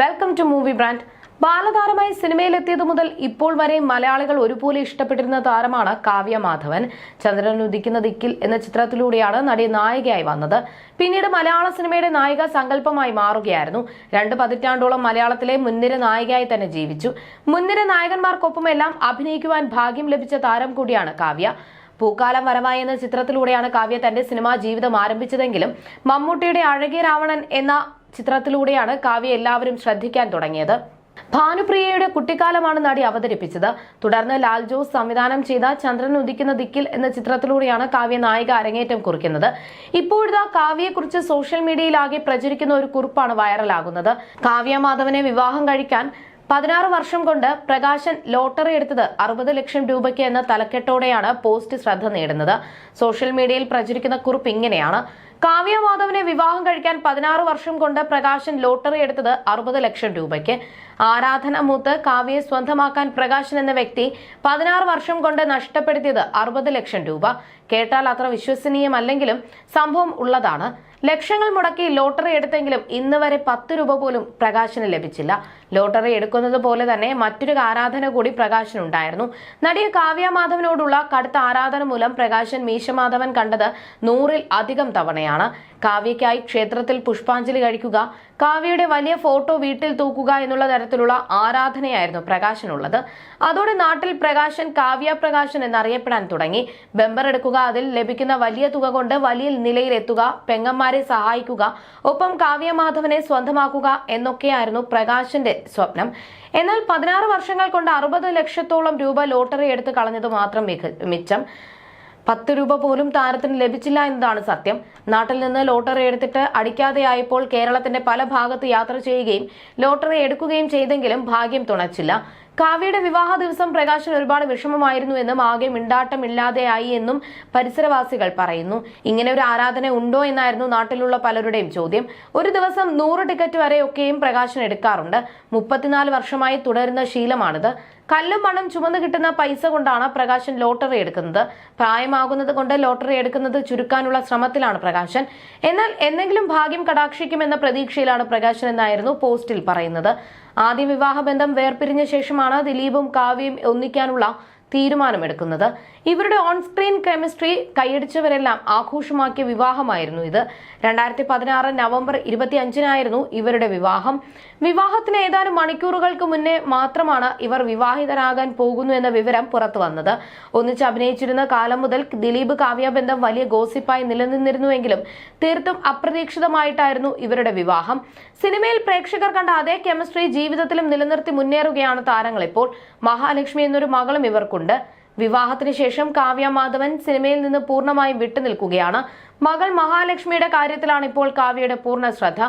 Welcome to movie brand ബാലതാരമായി സിനിമയിലെത്തിയതു മുതൽ ഇപ്പോൾ വരെ മലയാളികൾ ഒരുപോലെ ഇഷ്ടപ്പെട്ടിരുന്ന താരമാണ് കാവ്യ മാധവൻ. ചന്ദ്രൻ ഉദിക്കുന്ന ദിക്കിൽ എന്ന ചിത്രത്തിലൂടെയാണ് നടി നായികയായി വന്നത്. പിന്നീട് മലയാള സിനിമയുടെ നായിക സങ്കല്പമായി മാറുകയായിരുന്നു. രണ്ട് പതിറ്റാണ്ടോളം മലയാളത്തിലെ മുൻനിര നായികയായി തന്നെ ജീവിച്ചു. മുൻനിര നായകന്മാർക്കൊപ്പമെല്ലാം അഭിനയിക്കുവാൻ ഭാഗ്യം ലഭിച്ച താരം കൂടിയാണ് കാവ്യ. പൂക്കാലം വരവായി എന്ന ചിത്രത്തിലൂടെയാണ് കാവ്യ തന്റെ സിനിമാ ജീവിതം ആരംഭിച്ചതെങ്കിലും മമ്മൂട്ടിയുടെ അഴകിയ രാവണൻ എന്ന ചിത്രത്തിലൂടെയാണ് കാവ്യ എല്ലാവരും ശ്രദ്ധിക്കാൻ തുടങ്ങിയത്. ഭാനുപ്രിയയുടെ കുട്ടിക്കാലമാണ് നടി അവതരിപ്പിച്ചത്. തുടർന്ന് ലാൽ ജോസ് സംവിധാനം ചെയ്ത ചന്ദ്രൻ ഉദിക്കുന്ന ദിക്കിൽ എന്ന ചിത്രത്തിലൂടെയാണ് കാവ്യ നായിക അരങ്ങേറ്റം കുറിക്കുന്നത്. ഇപ്പോഴത്തെ കാവ്യയെക്കുറിച്ച് സോഷ്യൽ മീഡിയയിലാകെ പ്രചരിക്കുന്ന ഒരു കുറിപ്പാണ് വൈറലാകുന്നത്. കാവ്യ മാധവനെ വിവാഹം കഴിക്കാൻ പതിനാറ് വർഷം കൊണ്ട് പ്രകാശൻ ലോട്ടറി എടുത്തത് അറുപത് ലക്ഷം രൂപയ്ക്ക് എന്ന തലക്കെട്ടോടെയാണ് പോസ്റ്റ് ശ്രദ്ധ നേടുന്നത്. സോഷ്യൽ മീഡിയയിൽ പ്രചരിക്കുന്ന കുറിപ്പ് ഇങ്ങനെയാണ്. കാവ്യ മാധവനെ വിവാഹം കഴിക്കാൻ പതിനാറ് വർഷം കൊണ്ട് പ്രകാശൻ ലോട്ടറി എടുത്തത് അറുപത് ലക്ഷം രൂപയ്ക്ക്. ആരാധന മൂത്ത് കാവ്യയെ സ്വന്തമാക്കാൻ പ്രകാശൻ എന്ന വ്യക്തി പതിനാറ് വർഷം കൊണ്ട് നഷ്ടപ്പെടുത്തിയത് അറുപത് ലക്ഷം രൂപ. കേട്ടാൽ അത്ര വിശ്വസനീയമല്ലെങ്കിലും സംഭവം ഉള്ളതാണ്. ലക്ഷങ്ങൾ മുടക്കി ലോട്ടറി എടുത്തെങ്കിലും ഇന്ന് വരെ പത്ത് രൂപ പോലും പ്രകാശന് ലഭിച്ചില്ല. ലോട്ടറി എടുക്കുന്നത് പോലെ തന്നെ മറ്റൊരു ആരാധന കൂടി പ്രകാശനുണ്ടായിരുന്നു. നടിയ കാവ്യ മാധവനോടുള്ള കടുത്ത ആരാധന മൂലം പ്രകാശൻ മീശമാധവൻ കണ്ടത് നൂറിൽ അധികം തവണയാണ്. കാവ്യയ്ക്കായി ക്ഷേത്രത്തിൽ പുഷ്പാഞ്ജലി കഴിക്കുക കാവ്യയുടെ വലിയ ഫോട്ടോ വീട്ടിൽ തൂക്കുക എന്നുള്ള തരത്തിലുള്ള ആരാധനയായിരുന്നു പ്രകാശനുള്ളത്. അതോടെ നാട്ടിൽ പ്രകാശൻ കാവ്യ പ്രകാശൻ എന്നറിയപ്പെടാൻ തുടങ്ങി. ബെമ്പർ എടുക്കുക അതിൽ ലഭിക്കുന്ന വലിയ തുക കൊണ്ട് വലിയ നിലയിലെത്തുക പെങ്ങന്മാരെ സഹായിക്കുക ഒപ്പം കാവ്യ മാധവനെ സ്വന്തമാക്കുക എന്നൊക്കെയായിരുന്നു പ്രകാശന്റെ സ്വപ്നം. എന്നാൽ പതിനാറ് വർഷങ്ങൾ കൊണ്ട് അറുപത് ലക്ഷത്തോളം രൂപ ലോട്ടറി എടുത്ത് കളഞ്ഞത് മാത്രം മിച്ചം. പത്ത് രൂപ പോലും താരത്തിന് ലഭിച്ചില്ല എന്നതാണ് സത്യം. നാട്ടിൽ നിന്ന് ലോട്ടറി എടുത്തിട്ട് അടിക്കാതെയായപ്പോൾ കേരളത്തിന്റെ പല ഭാഗത്ത് യാത്ര ചെയ്യുകയും ലോട്ടറി എടുക്കുകയും ചെയ്തെങ്കിലും ഭാഗ്യം തുണച്ചില്ല. കാവ്യയുടെ വിവാഹ ദിവസം പ്രകാശൻ ഒരുപാട് വിഷമമായിരുന്നു എന്നും ആകെ മിണ്ടാട്ടമില്ലാതെയായി എന്നും പരിസരവാസികൾ പറയുന്നു. ഇങ്ങനെ ഒരു ആരാധന ഉണ്ടോ എന്നായിരുന്നു നാട്ടിലുള്ള പലരുടെയും ചോദ്യം. ഒരു ദിവസം നൂറ് ടിക്കറ്റ് വരെയൊക്കെയും പ്രകാശൻ എടുക്കാറുണ്ട്. മുപ്പത്തിനാല് വർഷമായി തുടരുന്ന ശീലമാണിത്. കല്ലും മണ്ണും ചുമന്ന് കിട്ടുന്ന പൈസ കൊണ്ടാണ് പ്രകാശൻ ലോട്ടറി എടുക്കുന്നത്. പ്രായമാകുന്നത് കൊണ്ട് ലോട്ടറി എടുക്കുന്നത് ചുരുക്കാനുള്ള ശ്രമത്തിലാണ് പ്രകാശൻ. എന്നാൽ എന്തെങ്കിലും ഭാഗ്യം കടാക്ഷിക്കുമെന്ന പ്രതീക്ഷയിലാണ് പ്രകാശൻ എന്നായിരുന്നു പോസ്റ്റിൽ പറയുന്നത്. ആദ്യ വിവാഹബന്ധം വേർപിരിഞ്ഞ ശേഷമാണ് ദിലീപും കാവ്യയും ഒന്നിക്കാനുള്ള തീരുമാനമെടുക്കുന്നത്. ഇവരുടെ ഓൺ സ്ക്രീൻ കെമിസ്ട്രി കൈയടിച്ചവരെല്ലാം ആഘോഷമാക്കിയ വിവാഹമായിരുന്നു ഇത്. രണ്ടായിരത്തി പതിനാറ് നവംബർ ഇരുപത്തി അഞ്ചിനായിരുന്നു ഇവരുടെ വിവാഹം. വിവാഹത്തിന് ഏതാനും മണിക്കൂറുകൾക്ക് മുന്നേ മാത്രമാണ് ഇവർ വിവാഹിതരാകാൻ പോകുന്നു എന്ന വിവരം പുറത്തു വന്നത്. ഒന്നിച്ച് അഭിനയിച്ചിരുന്ന കാലം മുതൽ ദിലീപ് കാവ്യാബന്ധം വലിയ ഗോസിപ്പായി നിലനിന്നിരുന്നുവെങ്കിലും തീർത്തും അപ്രതീക്ഷിതമായിട്ടായിരുന്നു ഇവരുടെ വിവാഹം. സിനിമയിൽ പ്രേക്ഷകർ കണ്ട അതേ കെമിസ്ട്രി ജീവിതത്തിലും നിലനിർത്തി മുന്നേറുകയാണ് താരങ്ങൾ ഇപ്പോൾ. മഹാലക്ഷ്മി എന്നൊരു മകളും ഇവർക്കുണ്ട്. വിവാഹത്തിന് ശേഷം കാവ്യ മാധവൻ സിനിമയിൽ നിന്ന് പൂർണമായും വിട്ടുനിൽക്കുകയാണ്. മകൾ മഹാലക്ഷ്മിയുടെ കാര്യത്തിലാണ് ഇപ്പോൾ കാവ്യയുടെ പൂർണ ശ്രദ്ധ.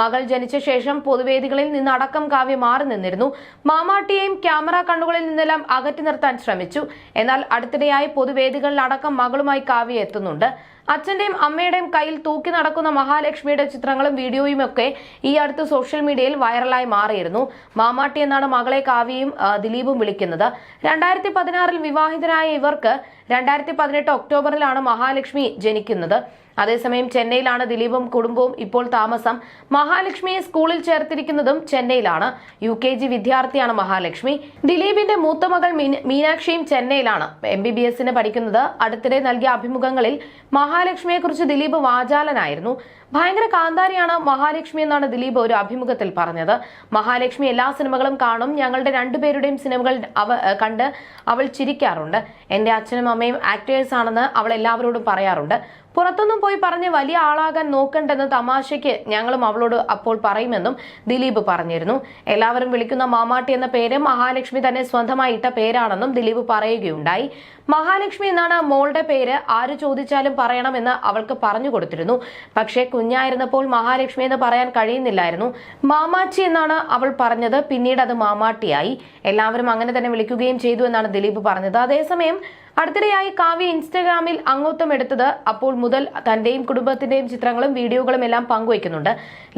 മകൾ ജനിച്ച ശേഷം പൊതുവേദികളിൽ നിന്നടക്കം കാവ്യ മാറി നിന്നിരുന്നു. മാമാട്ടിയെയും ക്യാമറ കണ്ണുകളിൽ നിന്നെല്ലാം അകറ്റി നിർത്താൻ ശ്രമിച്ചു. എന്നാൽ അടുത്തിടെയായി പൊതുവേദികളിലടക്കം മകളുമായി കാവ്യ എത്തുന്നുണ്ട്. അച്ഛന്റെയും അമ്മയുടെയും കയ്യിൽ തൂക്കി നടക്കുന്ന മഹാലക്ഷ്മിയുടെ ചിത്രങ്ങളും വീഡിയോയും ഒക്കെ ഈ അടുത്ത് സോഷ്യൽ മീഡിയയിൽ വൈറലായി മാറിയിരുന്നു. മാമാട്ടി എന്നാണ് മകളെ കാവ്യയും ദിലീപും വിളിക്കുന്നത്. രണ്ടായിരത്തി പതിനാറിൽ വിവാഹിതരായ ഇവർക്ക് രണ്ടായിരത്തി പതിനെട്ട് ഒക്ടോബറിലാണ് മഹാലക്ഷ്മി ജനിക്കുന്നത്. അതേസമയം ചെന്നൈയിലാണ് ദിലീപും കുടുംബവും ഇപ്പോൾ താമസം. മഹാലക്ഷ്മിയെ സ്കൂളിൽ ചേർത്തിരിക്കുന്നതും ചെന്നൈയിലാണ്. യു കെ ജി വിദ്യാർത്ഥിയാണ് മഹാലക്ഷ്മി. ദിലീപിന്റെ മൂത്ത മകൾ മീനാക്ഷിയും ചെന്നൈയിലാണ്. എം ബി ബി എസിന് പഠിക്കുന്നത് അടുത്തിടെ നൽകിയ അഭിമുഖങ്ങളിൽ മഹാലക്ഷ്മിയെക്കുറിച്ച് ദിലീപ് വാചാലനായിരുന്നു. ഭയങ്കര കാന്താരിയാണ് മഹാലക്ഷ്മി എന്നാണ് ദിലീപ് ഒരു അഭിമുഖത്തിൽ പറഞ്ഞത്. മഹാലക്ഷ്മി എല്ലാ സിനിമകളും കാണും. ഞങ്ങളുടെ രണ്ടുപേരുടെയും സിനിമകൾ അവ കണ്ട് അവൾ ചിരിക്കാറുണ്ട്. എന്റെ അച്ഛനും അമ്മയും ആക്ടേഴ്സ് ആണെന്ന് അവൾ എല്ലാവരോടും പറയാറുണ്ട്. പുറത്തൊന്നും പോയി പറഞ്ഞ് വലിയ ആളാകാൻ നോക്കണ്ടെന്ന് തമാശയ്ക്ക് ഞങ്ങളും അവളോട് അപ്പോൾ പറയുമെന്നും ദിലീപ് പറഞ്ഞിരുന്നു. എല്ലാവരും വിളിക്കുന്ന മാമാട്ടി എന്ന പേര് മഹാലക്ഷ്മി തന്നെ സ്വന്തമായി ഇട്ട പേരാണെന്നും ദിലീപ് പറയുകയുണ്ടായി. മഹാലക്ഷ്മി എന്നാണ് മോളുടെ പേര്. ആര് ചോദിച്ചാലും പറയണമെന്ന് അവൾക്ക് പറഞ്ഞു കൊടുത്തിരുന്നു. പക്ഷേ കുഞ്ഞായിരുന്നപ്പോൾ മഹാലക്ഷ്മി എന്ന് പറയാൻ കഴിയുന്നില്ലായിരുന്നു. മാമാച്ചി എന്നാണ് അവൾ പറഞ്ഞത്. പിന്നീട് അത് മാമാട്ടിയായി. എല്ലാവരും അങ്ങനെ തന്നെ വിളിക്കുകയും ചെയ്തു എന്നാണ് ദിലീപ് പറഞ്ഞത്. അതേസമയം അടുത്തിടെയായി കാവ്യ ഇൻസ്റ്റഗ്രാമിൽ അംഗത്വം എടുത്തത് അപ്പോൾ മുതൽ തന്റെയും കുടുംബത്തിന്റെയും ചിത്രങ്ങളും വീഡിയോകളും എല്ലാം പങ്കുവയ്ക്കുന്നുണ്ട്.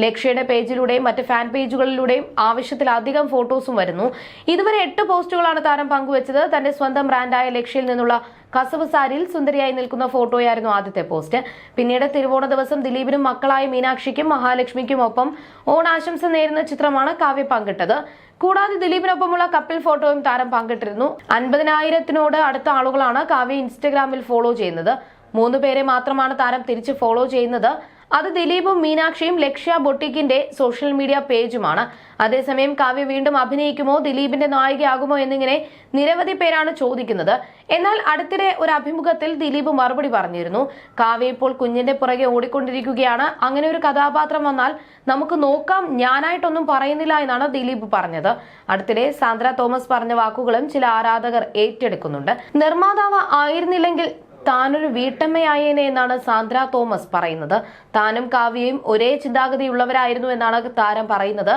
ലക്ഷ്യയുടെ പേജിലൂടെയും മറ്റ് ഫാൻ പേജുകളിലൂടെയും ആവശ്യത്തിലധികം ഫോട്ടോസും വരുന്നു. ഇതുവരെ എട്ട് പോസ്റ്റുകളാണ് താരം പങ്കുവച്ചത്. തന്റെ സ്വന്തം ബ്രാൻഡായ ലക്ഷ്യയിൽ നിന്നുള്ള കസവ് സാരിയിൽ സുന്ദരിയായി നിൽക്കുന്ന ഫോട്ടോയായിരുന്നു ആദ്യത്തെ പോസ്റ്റ്. പിന്നീട് തിരുവോണ ദിവസം ദിലീപിനും മക്കളായ മീനാക്ഷിക്കും മഹാലക്ഷ്മിക്കും ഒപ്പം ഓണാശംസ നേരുന്ന ചിത്രമാണ് കാവ്യ പങ്കിട്ടത്. കൂടാതെ ദിലീപിനൊപ്പമുള്ള കപ്പിൽ ഫോട്ടോയും താരം പങ്കിട്ടിരുന്നു. അൻപതിനായിരത്തിനോട് അടുത്ത ആളുകളാണ് കാവ്യ ഇൻസ്റ്റഗ്രാമിൽ ഫോളോ ചെയ്യുന്നത്. മൂന്ന് പേരെ മാത്രമാണ് താരം തിരിച്ച് ഫോളോ ചെയ്യുന്നത്. അത് ദിലീപും മീനാക്ഷിയും ലക്ഷ്യ ബൊട്ടിക്കിന്റെ സോഷ്യൽ മീഡിയ പേജുമാണ്. അതേസമയം കാവ്യ വീണ്ടും അഭിനയിക്കുമോ? ദിലീപിന്റെ നായികയാകുമോ? എന്നിങ്ങനെ നിരവധി പേരാണ് ചോദിക്കുന്നത്. എന്നാൽ അടുത്തിടെ ഒരു അഭിമുഖത്തിൽ ദിലീപ് മറുപടി പറഞ്ഞിരുന്നു. കാവ്യ ഇപ്പോൾ കുഞ്ഞിന്റെ പുറകെ ഓടിക്കൊണ്ടിരിക്കുകയാണ്. അങ്ങനെ ഒരു കഥാപാത്രം വന്നാൽ നമുക്ക് നോക്കാം. ഞാനായിട്ടൊന്നും പറയുന്നില്ല എന്നാണ് ദിലീപ് പറഞ്ഞത്. അടുത്തിടെ സാന്ദ്ര തോമസ് പറഞ്ഞ വാക്കുകളും ചില ആരാധകർ ഏറ്റെടുക്കുന്നുണ്ട്. നിർമ്മാതാവ് ആയിരുന്നില്ലെങ്കിൽ താനൊരു വീട്ടമ്മയായേനെ എന്നാണ് സാന്ദ്ര തോമസ് പറയുന്നത്. താനും കാവ്യയും ഒരേ ചിന്താഗതിയുള്ളവരായിരുന്നു എന്നാണ് താരം പറയുന്നത്.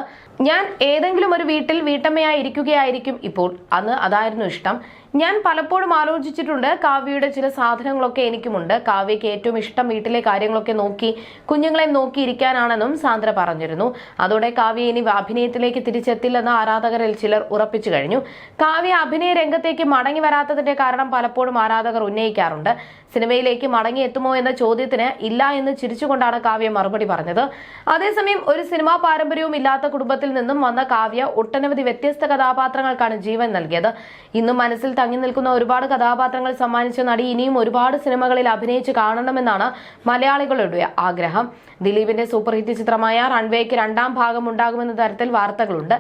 ഞാൻ ഏതെങ്കിലും ഒരു വീട്ടിൽ വീട്ടമ്മയായിരിക്കുകയായിരിക്കും ഇപ്പോൾ. അന്ന് അതായിരുന്നു ഇഷ്ടം. ഞാൻ പലപ്പോഴും ആലോചിച്ചിട്ടുണ്ട് കാവ്യയുടെ ചില സാധനങ്ങളൊക്കെ എനിക്കുമുണ്ട്. കാവ്യയ്ക്ക് ഏറ്റവും ഇഷ്ടം വീട്ടിലെ കാര്യങ്ങളൊക്കെ നോക്കി കുഞ്ഞുങ്ങളെ നോക്കി ഇരിക്കാനാണെന്നും സാന്ദ്ര പറഞ്ഞിരുന്നു. അതോടെ കാവ്യ ഇനി അഭിനയത്തിലേക്ക് തിരിച്ചെത്തില്ലെന്ന് ആരാധകരിൽ ചിലർ ഉറപ്പിച്ചു കഴിഞ്ഞു. കാവ്യ അഭിനയ രംഗത്തേക്ക് മടങ്ങി വരാത്തതിന്റെ കാരണം പലപ്പോഴും ആരാധകർ ഉന്നയിക്കാറുണ്ട്. സിനിമയിലേക്ക് മടങ്ങി എത്തുമോ എന്ന ചോദ്യത്തിന് ഇല്ല എന്ന് ചിരിച്ചുകൊണ്ടാണ് കാവ്യ മറുപടി പറഞ്ഞത്. അതേസമയം ഒരു സിനിമാ പാരമ്പര്യവും ഇല്ലാത്ത കുടുംബത്തിൽ നിന്നും വന്ന കാവ്യ ഒട്ടനവധി വ്യത്യസ്ത കഥാപാത്രങ്ങൾക്കാണ് ജീവൻ നൽകിയത്. ഇന്നും മനസ്സിൽ തങ്ങി നിൽക്കുന്ന ഒരുപാട് കഥാപാത്രങ്ങൾ സമ്മാനിച്ച നടി ഇനിയും ഒരുപാട് സിനിമകളിൽ അഭിനയിച്ച് കാണണമെന്നാണ് മലയാളികളുടെ ആഗ്രഹം. ദിലീപിന്റെ സൂപ്പർ ഹിറ്റ് ചിത്രമായ റൺവേക്ക് രണ്ടാം ഭാഗം ഉണ്ടാകുമെന്ന തരത്തിൽ വാർത്തകളുണ്ട്.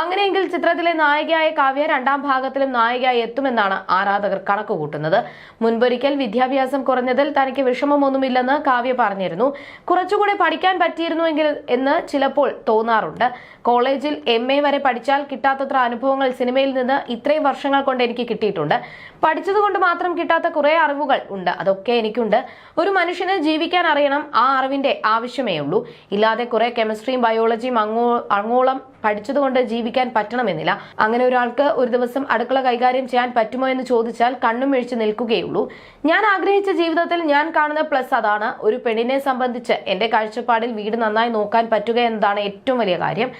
അങ്ങനെയെങ്കിൽ ചിത്രത്തിലെ നായികയായ കാവ്യ രണ്ടാം ഭാഗത്തിലും നായികയായി എത്തുമെന്നാണ് ആരാധകർ കണക്കുകൂട്ടുന്നത്. മുൻപൊരിക്കൽ വിദ്യാഭ്യാസം കുറഞ്ഞതിൽ തനിക്ക് വിഷമമൊന്നുമില്ലെന്ന് കാവ്യ പറഞ്ഞിരുന്നു. കുറച്ചുകൂടി പഠിക്കാൻ പറ്റിയിരുന്നുവെങ്കിൽ എന്ന് ചിലപ്പോൾ തോന്നാറുണ്ട്. കോളേജിൽ എം വരെ പഠിച്ചാൽ കിട്ടാത്തത്ര അനുഭവങ്ങൾ സിനിമയിൽ നിന്ന് ഇത്രയും വർഷങ്ങൾ കൊണ്ട് എനിക്ക് കിട്ടിയിട്ടുണ്ട് പഠിച്ചതുകൊണ്ട് മാത്രം കിട്ടാത്ത കുറെ അറിവുകൾ ഉണ്ട്. അതൊക്കെ എനിക്കുണ്ട്. ഒരു മനുഷ്യന് ജീവിക്കാൻ അറിയണം ആ അറിവിന്റെ ആവശ്യമേ ഉള്ളൂ. ഇല്ലാതെ കുറെ കെമിസ്ട്രിയും ബയോളജിയും അങ്ങോ അങ്ങോളം പഠിച്ചതുകൊണ്ട് ജീവിക്കാൻ പറ്റണമെന്നില്ല. അങ്ങനെ ഒരാൾക്ക് ഒരു ദിവസം അടുക്കള കൈകാര്യം ചെയ്യാൻ പറ്റുമോ എന്ന് ചോദിച്ചാൽ കണ്ണും മിഴിച്ച് നിൽക്കുകയുള്ളൂ. ഞാൻ ആഗ്രഹിച്ച ജീവിതത്തിൽ ഞാൻ കാണുന്ന പ്ലസ് അതാണ്. ഒരു പെണ്ണിനെ സംബന്ധിച്ച് എന്റെ കാഴ്ചപ്പാടിൽ വീട് നന്നായി നോക്കാൻ പറ്റുക എന്നതാണ് ഏറ്റവും വലിയ കാര്യം.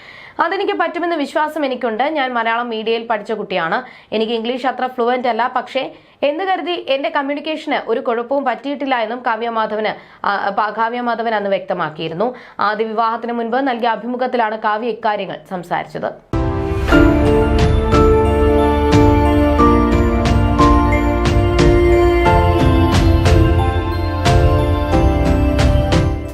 അതെനിക്ക് പറ്റുമെന്ന വിശ്വാസം എനിക്കുണ്ട്. ഞാൻ മലയാളം മീഡിയയിൽ പഠിച്ച കുട്ടിയാണ്. എനിക്ക് ഇംഗ്ലീഷ് അത്ര ഫ്ലുവന്റ് അല്ല. പക്ഷേ എന്ന് കരുതി എന്റെ കമ്മ്യൂണിക്കേഷന് ഒരു കുഴപ്പവും പറ്റിയിട്ടില്ല എന്നും കാവ്യമാധവന് കാവ്യമാധവൻ അന്ന് വ്യക്തമാക്കിയിരുന്നു. ആദ്യ വിവാഹത്തിന് മുൻപ് നൽകിയ അഭിമുഖത്തിലാണ് കാവ്യ ഇക്കാര്യങ്ങൾ സംസാരിച്ചത്.